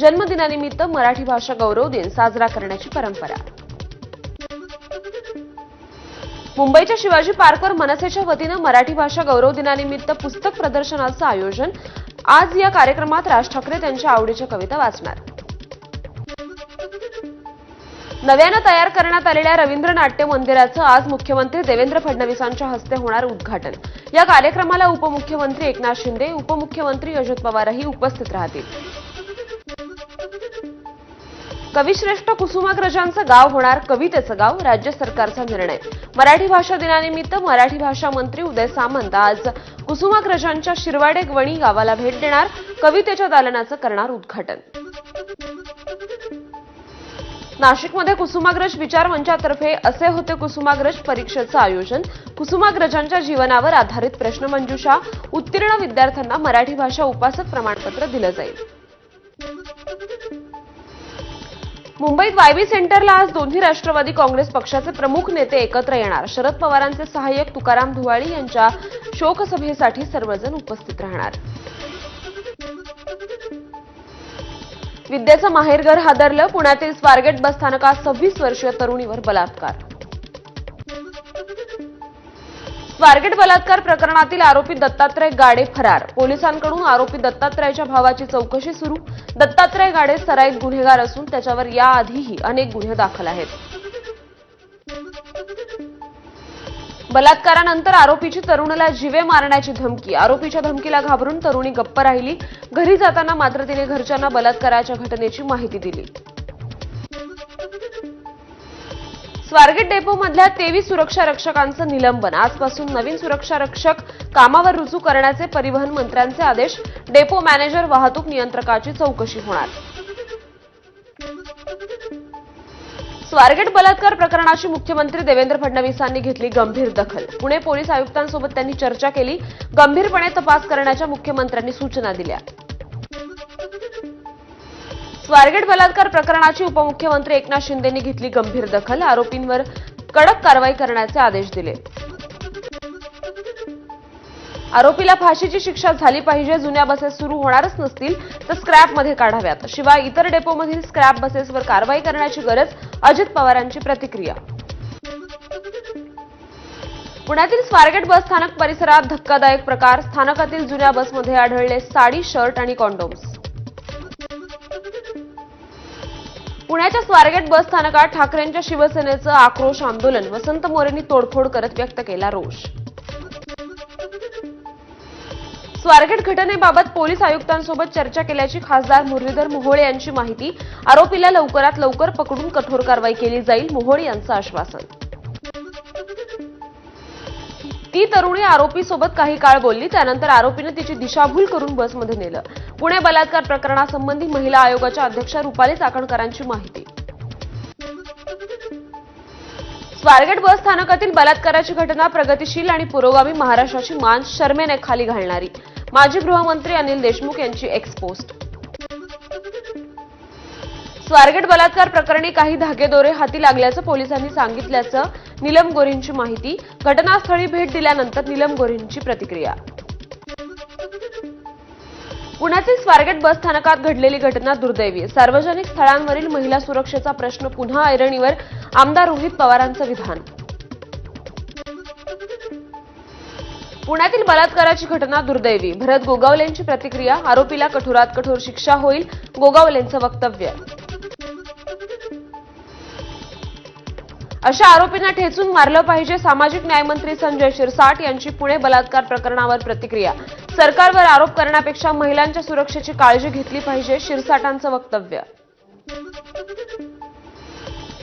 जन्मदिनानिमित्त मराठी भाषा गौरव दिन साजरा करण्याची परंपरा. मुंबईच्या शिवाजी पार्कवर मनसेच्या वतीनं मराठी भाषा गौरव दिनानिमित्त पुस्तक प्रदर्शनाचं आयोजन आज या कार्यक्रमात राज ठाकरे त्यांच्या आवडीच्या कविता वाचणार. नव्यानं तयार करण्यात आलेल्या रवींद्र नाट्य मंदिराचं आज मुख्यमंत्री देवेंद्र फडणवीसांच्या हस्ते होणार उद्घाटन. या कार्यक्रमाला उपमुख्यमंत्री एकनाथ शिंदे उपमुख्यमंत्री अजित पवारही उपस्थित राहतील. कविश्रेष्ठ कुसुमाग्रजांचं गाव होणार कवितेचं गाव राज्य सरकारचा निर्णय. मराठी भाषा दिनानिमित्त मराठी भाषा मंत्री उदय सामंत आज कुसुमाग्रजांच्या शिरवाडे गवणी गावाला भेट देणार कवितेच्या दालनाचं करणार उद्घाटन. नाशिकमध्ये कुसुमाग्रज विचार मंचातर्फे असे होते कुसुमाग्रज परीक्षेचं आयोजन. कुसुमाग्रजांच्या जीवनावर आधारित प्रश्नमंजुषा उत्तीर्ण विद्यार्थ्यांना मराठी भाषा उपासक प्रमाणपत्र दिलं जाईल. मुंबईत वायबी सेंटरला आज दोन्ही राष्ट्रवादी काँग्रेस पक्षाचे प्रमुख नेते एकत्र येणार. शरद पवारांचे सहाय्यक तुकाराम धुवाळी यांच्या शोकसभेसाठी सर्वजण उपस्थित राहणार. विद्येचं माहेरघर हादरलं पुण्यातील स्वारगेट बस स्थानकात सव्वीस वर्षीय तरुणीवर बलात्कार. स्वारगेट बलात्कार प्रकरणातील आरोपी दत्तात्रय गाडे फरार. पोलिसांकडून आरोपी दत्तात्रयच्या भावाची चौकशी सुरू. दत्तात्रय गाडे सराईत गुन्हेगार असून त्याच्यावर याआधीही अनेक गुन्हे दाखल आहेत. बलात्कारानंतर आरोपीची तरुणाला जिवे मारण्याची धमकी. आरोपीच्या धमकीला घाबरून तरुणी गप्प राहिली. घरी जाताना मात्र तिने घरच्यांना बलात्काराच्या घटनेची माहिती दिली. स्वारगेट डेपोमधल्या तेवीस सुरक्षा रक्षकांचं निलंबन. आजपासून नवीन सुरक्षा रक्षक कामावर रुजू करण्याचे परिवहन मंत्र्यांचे आदेश. डेपो मॅनेजर वाहतूक नियंत्रकाची चौकशी होणार. स्वारगेट बलात्कार प्रकरणाची मुख्यमंत्री देवेंद्र फडणवीसांनी घेतली गंभीर दखल. पुणे पोलीस आयुक्तांसोबत त्यांनी चर्चा केली. गंभीरपणे तपास करण्याच्या मुख्यमंत्र्यांनी सूचना दिल्या. स्वारगेट बलात्कार प्रकरणाची उपमुख्यमंत्री एकनाथ शिंदेंनी घेतली गंभीर दखल. आरोपींवर कडक कारवाई करण्याचे आदेश दिले. आरोपीला फाशीची शिक्षा झाली पाहिजे. जुन्या बसेस सुरू होणारच नसतील तर स्क्रॅपमध्ये काढाव्यात. शिवाय इतर डेपोमधील स्क्रॅप बसेसवर कारवाई करण्याची गरज अजित पवारांची प्रतिक्रिया. पुण्यातील स्वारगेट बस स्थानक परिसरात धक्कादायक प्रकार. स्थानकातील जुन्या बसमध्ये आढळले साडी शर्ट आणि कॉन्डोम्स. पुण्याच्या स्वारगेट बस स्थानकात ठाकरेंच्या शिवसेनेचं आक्रोश आंदोलन. वसंत मोरेंनी तोडफोड करत व्यक्त केला रोष. स्वारगेट घटनेबाबत पोलीस आयुक्तांसोबत चर्चा केल्याची खासदार मुरलीधर मोहोळे यांची माहिती. आरोपीला लवकरात लवकर पकडून कठोर कारवाई केली जाईल मोहोळे यांचं आश्वासन. ती तरुणी आरोपीसोबत काही काळ बोलली. त्यानंतर आरोपीनं तिची दिशाभूल करून बसमध्ये नेलं. पुणे बलात्कार प्रकरणासंबंधी महिला आयोगाच्या अध्यक्षा रुपाली चाकणकरांची माहिती. स्वारगेट बस स्थानकातील बलात्काराची घटना प्रगतिशील आणि पुरोगामी महाराष्ट्राची मान शर्मेने खाली घालणारी. माजी गृहमंत्री अनिल देशमुख यांची एक्सपोस्ट स्वारगेट बलात्कार प्रकरणी काही धागेदोरे हाती लागल्याचं पोलिसांनी सांगितल्याचं निलम गोरींची माहिती. घटनास्थळी भेट दिल्यानंतर निलम गोरींची प्रतिक्रिया. पुण्यातील स्वारगेट बस स्थानकात घडलेली घटना दुर्दैवी. सार्वजनिक स्थळांवरील महिला सुरक्षेचा प्रश्न पुन्हा ऐरणीवर आमदार रोहित पवारांचं विधान. पुण्यातील बलात्काराची घटना दुर्दैवी. भरत गोगावलेंची प्रतिक्रिया आरोपीला कठोरात कठोर शिक्षा होईल गोगावलेंचं वक्तव्य. अशा आरोपींना ठेचून मारलं पाहिजे. सामाजिक न्यायमंत्री संजय शिरसाट यांची पुणे बलात्कार प्रकरणावर प्रतिक्रिया. सरकारवर आरोप करण्यापेक्षा महिलांच्या सुरक्षेची काळजी घेतली पाहिजे शिरसाटांचं वक्तव्य.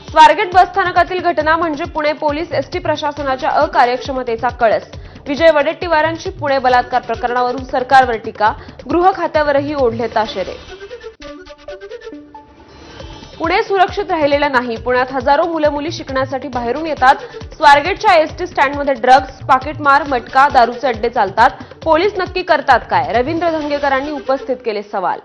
स्वारगेट बस स्थानकातील घटना म्हणजे पुणे पोलीस एसटी प्रशासनाच्या अकार्यक्षमतेचा कळस. विजय वडेट्टीवारांची पुणे बलात्कार प्रकरणावरून सरकारवर टीका. गृह खात्यावरही ओढले ताशेरे पुणे सुरक्षित राहिलेलं नाही. पुण्यात हजारो मुलं मुली शिकण्यासाठी बाहेरून येतात. स्वारगेटच्या एसटी स्टँडमध्ये ड्रग्ज पाकिटमार मटका दारूचे अड्डे चालतात. पोलीस नक्की करतात काय? रवींद्र धंगेकरांनी उपस्थित केले सवाल.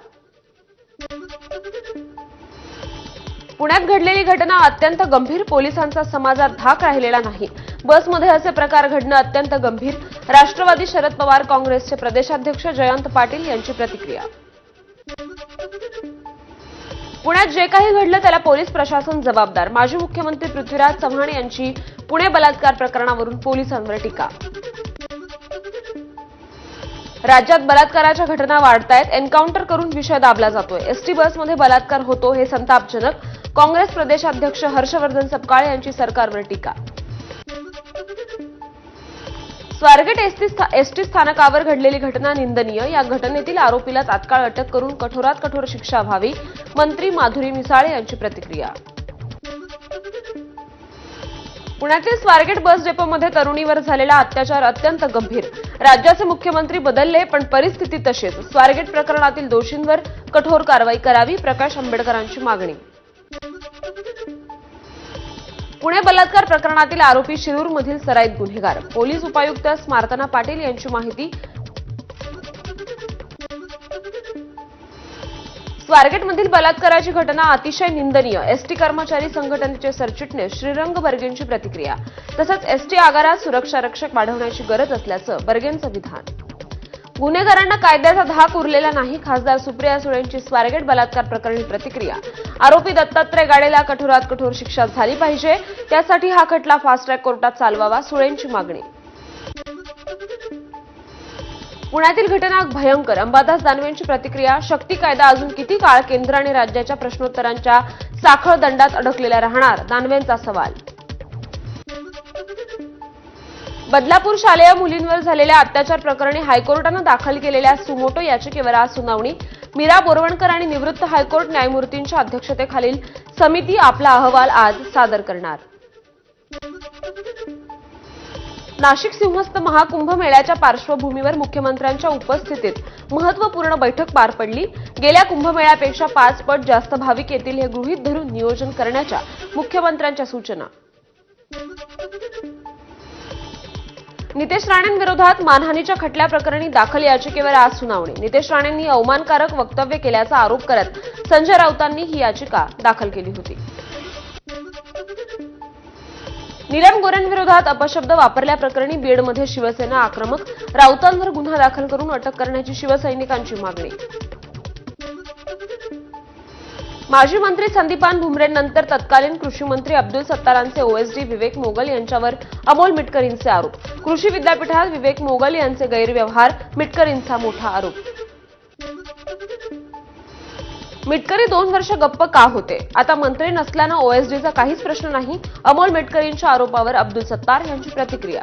पुण्यात घडलेली घटना अत्यंत गंभीर. पोलिसांचा समाजात धाक राहिलेला नाही. बसमध्ये असे प्रकार घडणं अत्यंत गंभीर. राष्ट्रवादी शरद पवार काँग्रेसचे प्रदेशाध्यक्ष जयंत पाटील यांची प्रतिक्रिया. पुण्यात जे काही घडलं त्याला पोलीस प्रशासन जबाबदार. माजी मुख्यमंत्री पृथ्वीराज चव्हाण यांची पुणे बलात्कार प्रकरणावरून पोलिसांवर टीका. राज्यात बलात्काराच्या घटना वाढतायत. एन्काउंटर करून विषय दाबला जातोय. एसटी बसमध्ये बलात्कार होतो हे संतापजनक. काँग्रेस प्रदेशाध्यक्ष हर्षवर्धन सपकाळे यांची सरकारवर टीका. स्वारगेट एसटी स्था- एसटी स्थानकावर घडलेली घटना निंदनीय. या घटनेतील आरोपीला तात्काळ अटक करून कठोरात कठोर शिक्षा व्हावी. मंत्री माधुरी मिसाळे यांची प्रतिक्रिया. पुण्यातील स्वारगेट बस डेपोमध्ये तरुणीवर झालेला अत्याचार अत्यंत गंभीर. राज्याचे मुख्यमंत्री बदलले पण परिस्थिती तशीच. स्वारगेट प्रकरणातील दोषींवर कठोर कारवाई करावी प्रकाश आंबेडकरांची मागणी. पुणे बलात्कार प्रकरणातील आरोपी शिरूरमधील सराईत गुन्हेगार. पोलीस उपायुक्त स्मार्तना पाटील यांची माहिती. स्वारगेटमधील बलात्काराची घटना अतिशय निंदनीय. एसटी कर्मचारी संघटनेचे सरचिटणीस श्रीरंग बर्गेंची प्रतिक्रिया. तसंच एसटी आगारात सुरक्षा रक्षक वाढवण्याची गरज असल्याचं बर्गेंचं विधान गुन्हेगारांना कायद्याचा धाक उरलेला नाही. खासदार सुप्रिया सुळेंची स्वारगेट बलात्कार प्रकरणी प्रतिक्रिया. आरोपी दत्तात्रय गाडेला कठोरात कठोर शिक्षा झाली पाहिजे. त्यासाठी हा खटला फास्ट ट्रॅक कोर्टात चालवावा सुळेंची मागणी. पुण्यातील घटना भयंकर. अंबादास दानवेंची प्रतिक्रिया शक्ती कायदा अजून किती काळ केंद्र आणि राज्याच्या प्रश्नोत्तरांच्या साखळ दंडात अडकलेला राहणार? दानवेंचा सवाल. बदलापूर शालेय मुलींवर झालेल्या अत्याचार प्रकरणी हायकोर्टानं दाखल केलेल्या सुमोटो याचिकेवर आज सुनावणी. मीरा बोरवणकर आणि निवृत्त हायकोर्ट न्यायमूर्तींच्या अध्यक्षतेखालील समिती आपला अहवाल आज सादर करणार. नाशिक सिंहस्थ महाकुंभ मेळ्याच्या पार्श्वभूमीवर मुख्यमंत्र्यांच्या उपस्थितीत महत्त्वपूर्ण बैठक पार पडली. गेल्या कुंभमेळ्यापेक्षा पाच पट जास्त भाविक येतील हे गृहीत धरून नियोजन करण्याच्या मुख्यमंत्र्यांच्या सूचना. नितेश राणेंविरोधात मानहानीच्या खटल्या प्रकरणी दाखल याचिकेवर आज सुनावणी. नितेश राणेंनी अवमानकारक वक्तव्य केल्याचा आरोप करत संजय राऊतांनी ही याचिका दाखल केली होती. नीलम गोऱ्यांविरोधात अपशब्द वापरल्याप्रकरणी बीडमध्ये शिवसेना आक्रमक राऊतांवर गुन्हा दाखल करून अटक करण्याची शिवसैनिकांची मागणी. माजी मंत्री संदीपान भुमरेंनंतर तत्कालीन कृषी मंत्री अब्दुल सत्तारांचे ओएसडी विवेक मोगल यांच्यावर अमोल मिटकरींचे आरोप. कृषी विद्यापीठात विवेक मोगल यांचे गैरव्यवहार मिटकरींचा मोठा आरोप. मिटकरी दोन वर्ष गप्प का होते? आता मंत्री नसल्यानं ओएसडीचा काहीच प्रश्न नाही. अमोल मिटकरींच्या आरोपावर अब्दुल सत्तार यांची प्रतिक्रिया.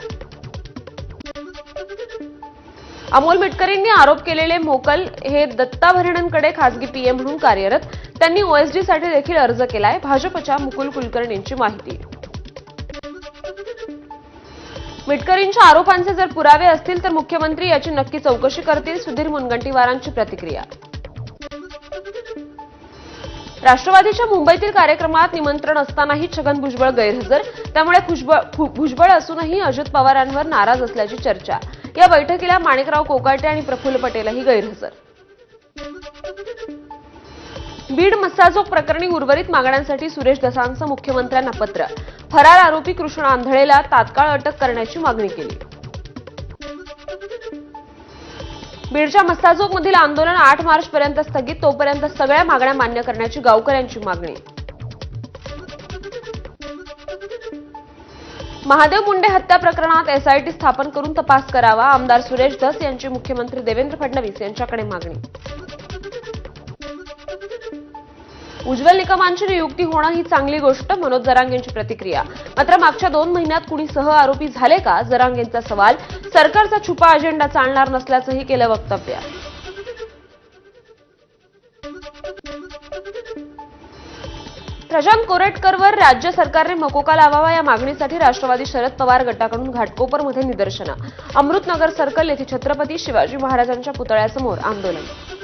अमोल मिटकरींनी आरोप केलेले मोकल हे दत्ता भरणेंकडे खासगी पीएम म्हणून कार्यरत त्यांनी ओएसडीसाठी देखील अर्ज केलाय. भाजपच्या मुकुल कुलकर्णींची माहिती. मिटकरींच्या आरोपांचे जर पुरावे असतील तर मुख्यमंत्री याची नक्की चौकशी करतील सुधीर मुनगंटीवारांची प्रतिक्रिया. राष्ट्रवादीच्या मुंबईतील कार्यक्रमात निमंत्रण असतानाही छगन भुजबळ गैरहजर. त्यामुळे भुजबळ असूनही अजित पवारांवर नाराज असल्याची चर्चा. या बैठकीला माणिकराव कोकाटे आणि प्रफुल्ल पटेलही गैरहजर. बीड मस्साजोग प्रकरणी उर्वरित मागण्यांसाठी सुरेश दसांचं मुख्यमंत्र्यांना पत्र. फरार आरोपी कृष्ण आंधळेला तात्काळ अटक करण्याची मागणी केली. बीडच्या मस्ताजोगमधील आंदोलन आठ मार्चपर्यंत स्थगित तोपर्यंत सगळ्या मागण्या मान्य करण्याची गावकऱ्यांची मागणी. महादेव मुंडे हत्या प्रकरणात एसआयटी स्थापन करून तपास करावा आमदार सुरेश धस यांची मुख्यमंत्री देवेंद्र फडणवीस यांच्याकडे मागणी. उज्ज्वल निकमांची नियुक्ती होणं ही चांगली गोष्ट मनोज जरांगेंची प्रतिक्रिया. मात्र मागच्या दोन महिन्यात कुणी सह आरोपी झाले का? जरांगेंचा सवाल सरकारचा छुपा अजेंडा चालणार नसल्याचंही केलं वक्तव्य. प्रशांत कोरेटकरवर राज्य सरकारने मकोका लावावा या मागणीसाठी राष्ट्रवादी शरद पवार गटाकडून घाटकोपरमध्ये निदर्शनं. अमृतनगर सर्कल येथे छत्रपती शिवाजी महाराजांच्या पुतळ्यासमोर आंदोलन.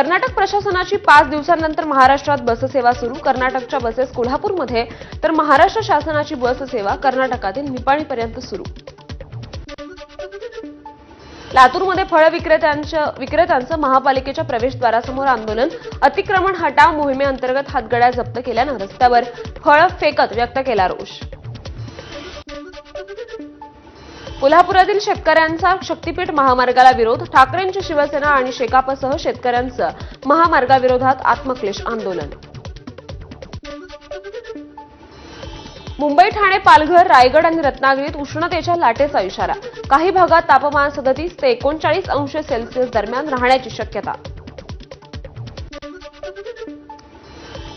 कर्नाटक प्रशासनाची पाच दिवसांनंतर महाराष्ट्रात बससेवा सुरू. कर्नाटकच्या बसेस कोल्हापूरमध्ये. तर महाराष्ट्र शासनाची बससेवा कर्नाटकातील निपाणीपर्यंत सुरू. लातूरमध्ये फळ विक्रेत्यांचं विक्रेत्यांचं महापालिकेच्या प्रवेशद्वारासमोर आंदोलन. अतिक्रमण हटाव मोहिमेअंतर्गत हातगड्या जप्त केल्यानं रस्त्यावर फळ फेकत व्यक्त केला रोष. कोल्हापुरातील शेतकऱ्यांचा शक्तीपीठ महामार्गाला विरोध ठाकरेंची शिवसेना आणि शेकापसह शेतकऱ्यांचं महामार्गाविरोधात आत्मक्लेश आंदोलन. मुंबई ठाणे पालघर रायगड आणि रत्नागिरीत उष्णतेच्या लाटेचा इशारा. काही भागात तापमान सदतीस ते एकोणचाळीस अंश सेल्सिअस दरम्यान राहण्याची शक्यता.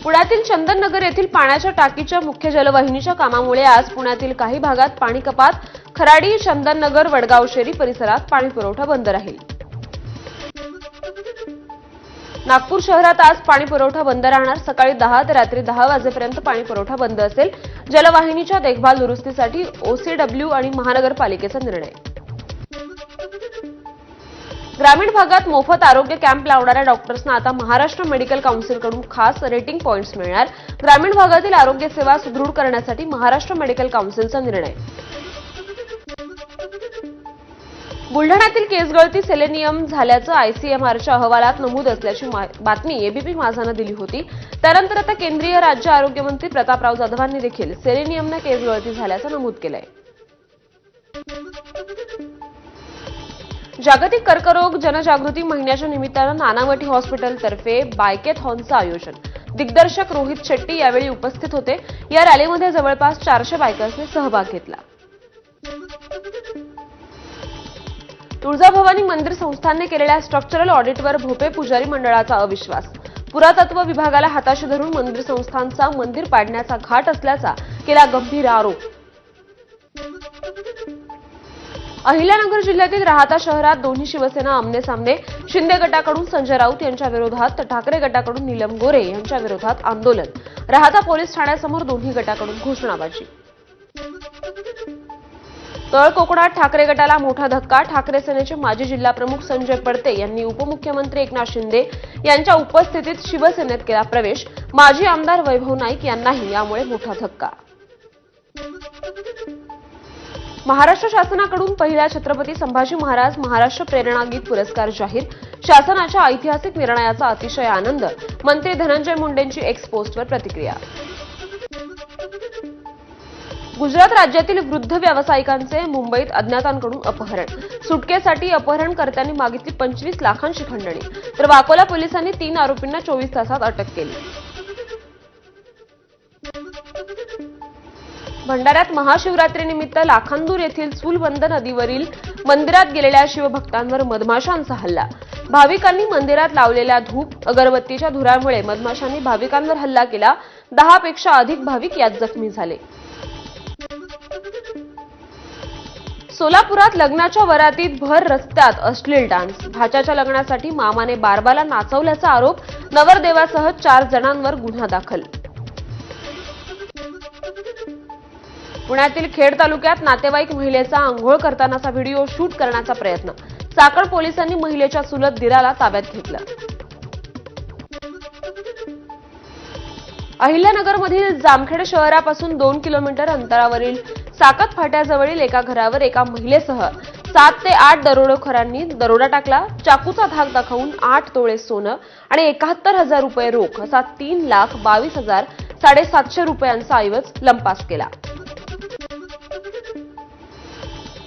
पुण्यातील चंदननगर येथील पाण्याच्या टाकीच्या मुख्य जलवाहिनीच्या कामामुळे आज पुण्यातील काही भागात पाणी कपात खराडी चंदननगर वडगाव शेरी परिसरात पाणी पुरवठा बंद राहील. नागपूर शहरात आज पाणीपुरवठा बंद राहणार. सकाळी दहा ते रात्री दहा वाजेपर्यंत पाणीपुरवठा बंद असेल. जलवाहिनीच्या देखभाल दुरुस्तीसाठी ओसीडब्ल्यू आणि महानगरपालिकेचा निर्णय. ग्रामीण भागात मोफत आरोग्य कॅम्प लावणाऱ्या डॉक्टर्सना आता महाराष्ट्र मेडिकल काउन्सिलकडून खास रेटिंग पॉइंट्स मिळणार. ग्रामीण भागातील आरोग्य सेवा सुदृढ करण्यासाठी महाराष्ट्र मेडिकल काउन्सिलचा निर्णय. बुलढाण्यातील केसगळती सेलेनियम झाल्याचं आयसीएमआरच्या अहवालात नमूद असल्याची बातमी एबीपी माझानं दिली होती. त्यानंतर आता केंद्रीय राज्य आरोग्यमंत्री प्रतापराव जाधवांनी देखील सेलेनियमनं केसगळती झाल्याचं नमूद केलंय. जागतिक कर्करोग जनजागृती महिन्याच्या निमित्तानं नानावटी हॉस्पिटलतर्फे बायकेथॉनचं आयोजन. दिग्दर्शक रोहित शेट्टी यावेळी उपस्थित होते. या रॅलीमध्ये जवळपास चारशे बायकर्सने सहभाग घेतला. तुळजाभवानी मंदिर संस्थानने केलेल्या स्ट्रक्चरल ऑडिटवर भोपे पुजारी मंडळाचा अविश्वास. पुरातत्व विभागाला हाताशी धरून मंदिर संस्थानचा मंदिर पाडण्याचा घाट असल्याचा केला गंभीर आरोप. अहिल्यानगर जिल्ह्यातील राहता शहरात दोन्ही शिवसेना आमने सामने शिंदे गटाकडून संजय राऊत यांच्या विरोधात तर ठाकरे गटाकडून नीलम गोरे यांच्या विरोधात आंदोलन. राहता पोलीस ठाण्यासमोर दोन्ही गटाकडून घोषणाबाजी. तळ कोकणात ठाकरे गटाला मोठा धक्का. ठाकरे सेनेचे माजी जिल्हाप्रमुख संजय पडते यांनी उपमुख्यमंत्री एकनाथ शिंदे यांच्या उपस्थितीत शिवसेनेत केला प्रवेश. माजी आमदार वैभव नाईक यांनाही यामुळे मोठा धक्का. महाराष्ट्र शासनाकडून पहिल्या छत्रपती संभाजी महाराज महाराष्ट्र प्रेरणा गीत पुरस्कार जाहीर. शासनाच्या ऐतिहासिक निर्णयाचा अतिशय आनंद. मंत्री धनंजय मुंडेंची एक्स पोस्टवर प्रतिक्रिया. गुजरात राज्यातील वृद्ध व्यावसायिकांचे मुंबईत अज्ञातांकडून अपहरण. सुटकेसाठी अपहरणकर्त्यांनी मागितली पंचवीस लाखांची खंडणी. तर वाकोला पोलिसांनी तीन आरोपींना चोवीस तासात अटक केली. भंडाऱ्यात महाशिवरात्रीनिमित्त लाखांदूर येथील चूलबंद नदीवरील मंदिरात गेलेल्या शिवभक्तांवर मधमाशांचा हल्ला. भाविकांनी मंदिरात लावलेल्या धूप अगरबत्तीच्या धुरामुळे मधमाशांनी भाविकांवर हल्ला केला. दहापेक्षा अधिक भाविक यात जखमी झाले. सोलापुरात लग्नाच्या वरातीत भर रस्त्यात अश्लील डान्स. भाच्याच्या लग्नासाठी मामाने बारबाला नाचवल्याचा आरोप नवरदेवासह चार जणांवर गुन्हा दाखल. पुण्यातील खेड तालुक्यात नातेवाईक महिलेचा आंघोळ करतानाचा व्हिडिओ शूट करण्याचा प्रयत्न. चाकण पोलिसांनी महिलेच्या सुलत दिराला ताब्यात घेतलं. अहिल्यानगरमधील जामखेड शहरापासून दोन किलोमीटर अंतरावरील साकत फाट्याजवळील एका घरावर एका महिलेसह सात ते आठ दरोडेखोरांनी दरोडा टाकला. चाकूचा धाक दाखवून आठ तोळे सोनं आणि एकाहत्तर हजार रुपये रोख असा तीन लाख बावीस हजार साडेसातशे रुपयांचा ऐवज लंपास केला.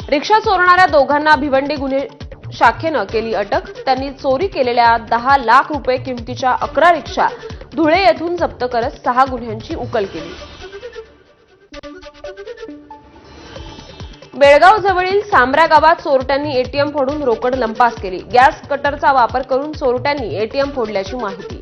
रिक्षा चोरणाऱ्या दोघांना भिवंडी गुन्हे शाखेनं केली अटक. त्यांनी चोरी केलेल्या दहा लाख रुपये किमतीच्या अकरा रिक्षा धुळे येथून जप्त करत सहा गुन्ह्यांची उकल केली. बेळगाव जवळील सांब्रा गावात चोरट्यांनी एटीएम फोडून रोकड लंपास केली. गॅस कटरचा वापर करून चोरट्यांनी एटीएम फोडल्याची माहिती.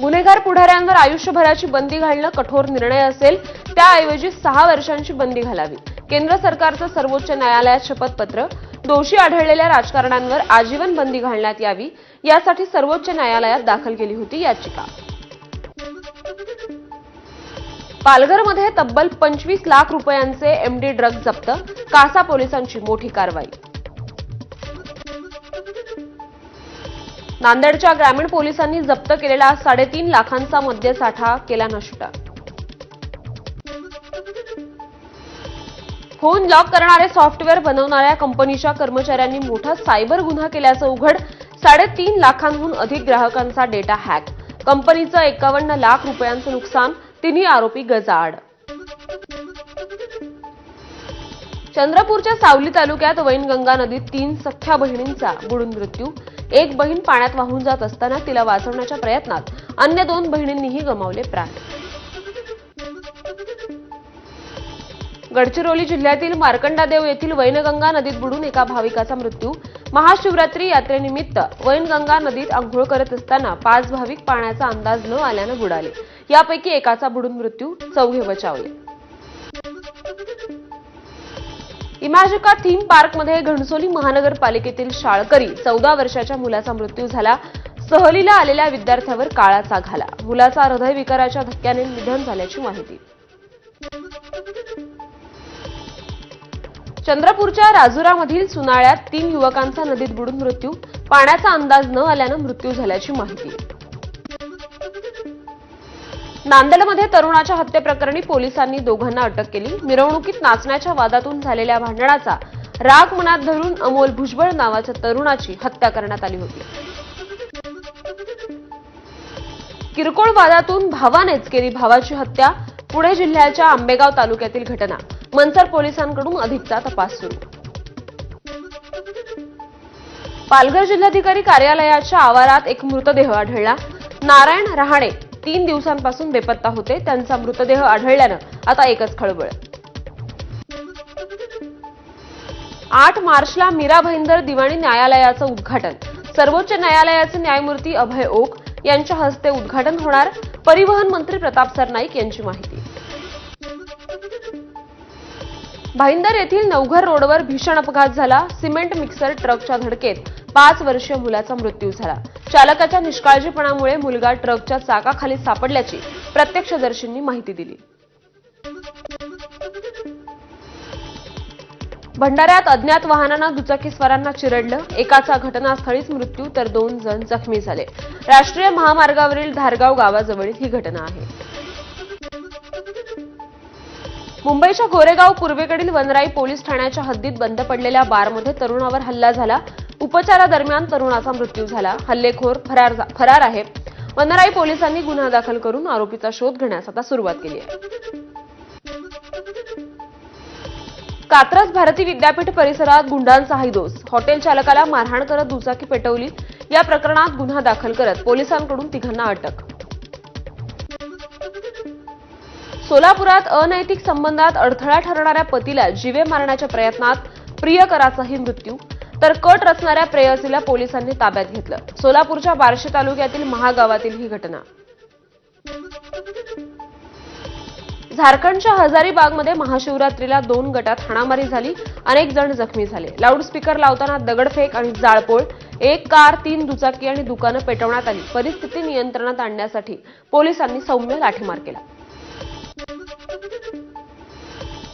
गुन्हेगार पुढाऱ्यांवर आयुष्यभराची बंदी घालणं कठोर निर्णय असेल त्याऐवजी सहा वर्षांची बंदी घालावी. केंद्र सरकारचं सर्वोच्च न्यायालयात शपथपत्र. दोषी आढळलेल्या राजकारण्यांवर आजीवन बंदी घालण्यात यावी यासाठी सर्वोच्च न्यायालयात दाखल केली होती याचिका. पालघरमध्ये तब्बल पंचवीस लाख रुपयांचे एमडी ड्रग जप्त. कासा पोलिसांची मोठी कारवाई. नांदेडच्या ग्रामीण पोलिसांनी जप्त केलेला साडेतीन लाखांचा मद्यसाठा केला नष्ट. फोन लॉक करणारे सॉफ्टवेअर बनवणाऱ्या कंपनीच्या कर्मचाऱ्यांनी मोठा सायबर गुन्हा केल्याचं उघड. साडेतीन लाखांहून अधिक ग्राहकांचा डेटा हॅक. कंपनीचं एकावन्न लाख रुपयांचं नुकसान. तिन्ही आरोपी गजाआड. चंद्रपूरच्या सावली तालुक्यात वैनगंगा नदीत तीन सख्या बहिणींचा बुडून मृत्यू. एक बहीण पाण्यात वाहून जात असताना तिला वाचवण्याच्या प्रयत्नात अन्य दोन बहिणींनीही गमावले प्राण. गडचिरोली जिल्ह्यातील मार्कंडादेव येथील वैनगंगा नदीत बुडून एका भाविकाचा मृत्यू. महाशिवरात्री यात्रेनिमित्त वैनगंगा नदीत आंघोळ करत असताना पाच भाविक पाण्याचा अंदाज न आल्यानं बुडाले. यापैकी एकाचा बुडून मृत्यू चौघे बचावले. इमॅजिका थीम पार्कमध्ये घणसोली महानगरपालिकेतील शाळकरी चौदा वर्षाच्या मुलाचा मृत्यू झाला. सहलीला आलेल्या विद्यार्थ्यावर काळाचा घाला मुलाचा हृदयविकाराच्या धक्क्याने निधन झाल्याची माहिती. चंद्रपूरच्या राजुरामधील सुनाळ्यात तीन युवकांचा नदीत बुडून मृत्यू. पाण्याचा अंदाज न आल्यानं मृत्यू झाल्याची माहिती. नांदेडमध्ये तरुणाच्या हत्येप्रकरणी पोलिसांनी दोघांना अटक केली. मिरवणुकीत नाचण्याच्या वादातून झालेल्या भांडणाचा राग मनात धरून अमोल भुजबळ नावाच्या तरुणाची हत्या करण्यात आली होती. किरकोळ वादातून भावानेच केली भावाची हत्या. पुणे जिल्ह्याच्या आंबेगाव तालुक्यातील घटना. मनसर पोलिसांकडून अधिकचा तपास सुरू. पालघर जिल्हाधिकारी कार्यालयाच्या आवारात एक मृतदेह आढळला. नारायण रहाणे तीन दिवसांपासून बेपत्ता होते. त्यांचा मृतदेह आढळल्यानं आता एकच खळबळ. आठ मार्चला मीरा भाईंदर दिवाणी न्यायालयाचं उद्घाटन. सर्वोच्च न्यायालयाचे न्यायमूर्ती अभय ओक यांच्या हस्ते उद्घाटन होणार. परिवहन मंत्री प्रताप सरनाईक यांची माहिती. भाईंदर येथील नवघर रोडवर भीषण अपघात झाला. सिमेंट मिक्सर ट्रकच्या धडकेत पाच वर्षीय मुलाचा मृत्यू झाला. चालकाच्या निष्काळजीपणामुळे मुलगा ट्रकच्या चाकाखाली सापडल्याची प्रत्यक्षदर्शींनी माहिती दिली. भंडाऱ्यात अज्ञात वाहनानं दुचाकीस्वारांना चिरडलं. एकाचा घटनास्थळीच मृत्यू तर दोन जण जखमी झाले. राष्ट्रीय महामार्गावरील धारगाव गावाजवळील ही घटना आहे. मुंबईच्या गोरेगाव पूर्वेकडील वनराई पोलीस ठाण्याच्या हद्दीत बंद पडलेल्या बारमध्ये तरुणावर हल्ला झाला. उपचारादरम्यान तरुणाचा मृत्यू झाला. हल्लेखोर फरार फरार आहे. वनराई पोलिसांनी गुन्हा दाखल करून आरोपीचा शोध घेण्यास आता सुरुवात केली आहे. कात्रज भारती विद्यापीठ परिसरात गुंडांचा दोष. हॉटेल चालकाला मारहाण करत दुचाकी पेटवली. या प्रकरणात गुन्हा दाखल करत पोलिसांकडून तिघांना अटक. सोलापुरात अनैतिक संबंधात अडथळा ठरणाऱ्या पतीला जीवे मारण्याच्या प्रयत्नात प्रियकराचाही मृत्यू. तर कट रचणाऱ्या प्रेयसीला पोलिसांनी ताब्यात घेतलं. सोलापूरच्या बार्शी तालुक्यातील महागावातील ही घटना. झारखंडच्या हजारीबागमध्ये महाशिवरात्रीला दोन गटात हाणामारी झाली. अनेक जण जखमी झाले. लाऊडस्पीकर लावताना दगडफेक आणि जाळपोळ एक कार तीन दुचाकी आणि दुकानं पेटवण्यात आली. परिस्थिती नियंत्रणात आणण्यासाठी पोलिसांनी सौम्य लाठीमार केला.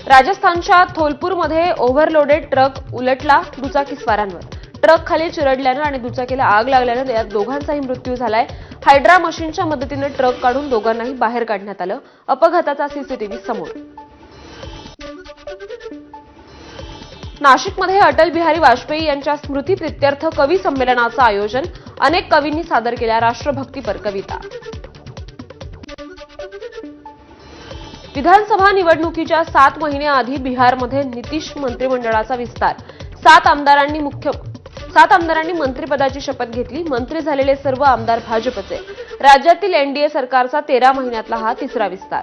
राजस्थानच्या थोलपूरमध्ये ओव्हरलोडेड ट्रक उलटला दुचाकीस्वारांवर ट्रक खाली चिरडल्यानं आणि दुचाकीला आग लागल्यानं यात दोघांचाही मृत्यू झालाय. हायड्रा मशीनच्या मदतीनं ट्रक काढून दोघांनाही बाहेर काढण्यात आलं. अपघाताचा सीसीटीव्ही समोर. नाशिकमध्ये अटल बिहारी वाजपेयी यांच्या स्मृतीप्रित्यर्थ कवी संमेलनाचं आयोजन अनेक कवींनी सादर केल्या राष्ट्रभक्तीपर कविता. विधानसभा निवडणुकीच्या सात महिन्याआधी बिहारमध्ये नितीश मंत्रिमंडळाचा विस्तार. सात आमदारांनी मुख्य सात आमदारांनी मंत्रिपदाची शपथ घेतली. मंत्री झालेले सर्व आमदार भाजपचे. राज्यातील एनडीए सरकारचा तेरा महिन्यातला हा तिसरा विस्तार.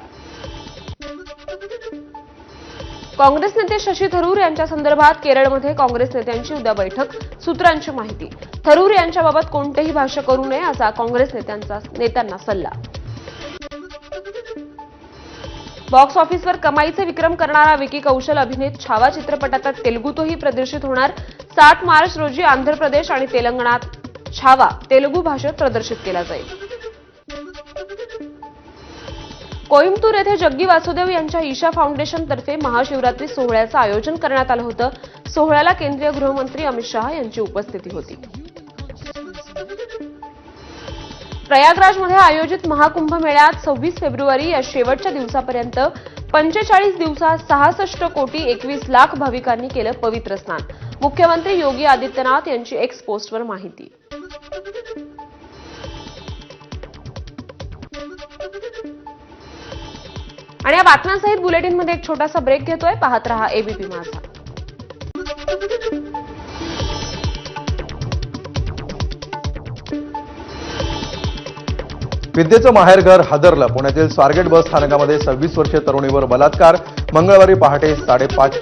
काँग्रेस नेते शशी थरूर यांच्या संदर्भात केरळमध्ये काँग्रेस नेत्यांची उद्या बैठक. सूत्रांची माहिती. थरूर यांच्याबाबत कोणतेही भाष्य करू नये असा काँग्रेस नेत्यांचा नेत्यांना सल्ला. बॉक्स ऑफिसवर कमाईचे विक्रम करणारा विकी कौशल अभिनीत छावा चित्रपटाचा तेलुगूतही प्रदर्शित होणार सात मार्च रोजी आंध्र प्रदेश आणि तेलंगणात. छावा तेलुगू भाषेत प्रदर्शित केला जाईल. कोईमतूर येथे जग्गी वासुदेव यांच्या ईशा फाउंडेशनतर्फे महाशिवरात्री सोहळ्याचं आयोजन करण्यात आलं होतं. सोहळ्याला केंद्रीय गृहमंत्री अमित शहा यांची उपस्थिती होती. प्रयागराजमध्ये आयोजित महाकुंभ मेळ्यात सव्वीस फेब्रुवारी या शेवटच्या दिवसापर्यंत पंचेचाळीस दिवसात सहासष्ट कोटी एकवीस लाख भाविकांनी केलं पवित्र स्नान. मुख्यमंत्री योगी आदित्यनाथ यांची एक्स पोस्टवर माहिती. आणि या बातम्यांसहित बुलेटिनमध्ये एक छोटासा ब्रेक घेतोय. पाहत रहा एबीपी माझा. विद्येचं माहेरघर हादरलं. पुण्यातील स्वारगेट बस स्थानकामध्ये सव्वीस वर्षीय तरुणीवर बलात्कार. मंगळवारी पहाटे साडेपाच